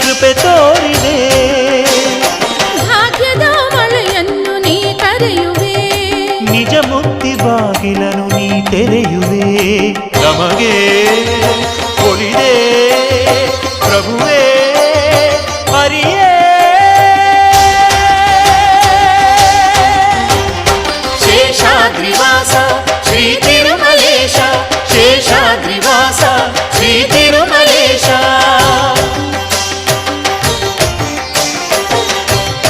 ಕೃಪೆ ತೋರಿದೆ ಭಾಗ್ಯದ ಮಳೆಯನ್ನು ನೀ ಕರೆಯುವೆ ನಿಜ ಮುಕ್ತಿ ಬಾಗಿಲನ್ನು ನೀ ತೆರೆಯುವೆ ನಮಗೆ ಕೊಡಿದೆ ಪ್ರಭುವೇ ಹರಿಯೇ ಶೇಷಾದ್ರಿವಾ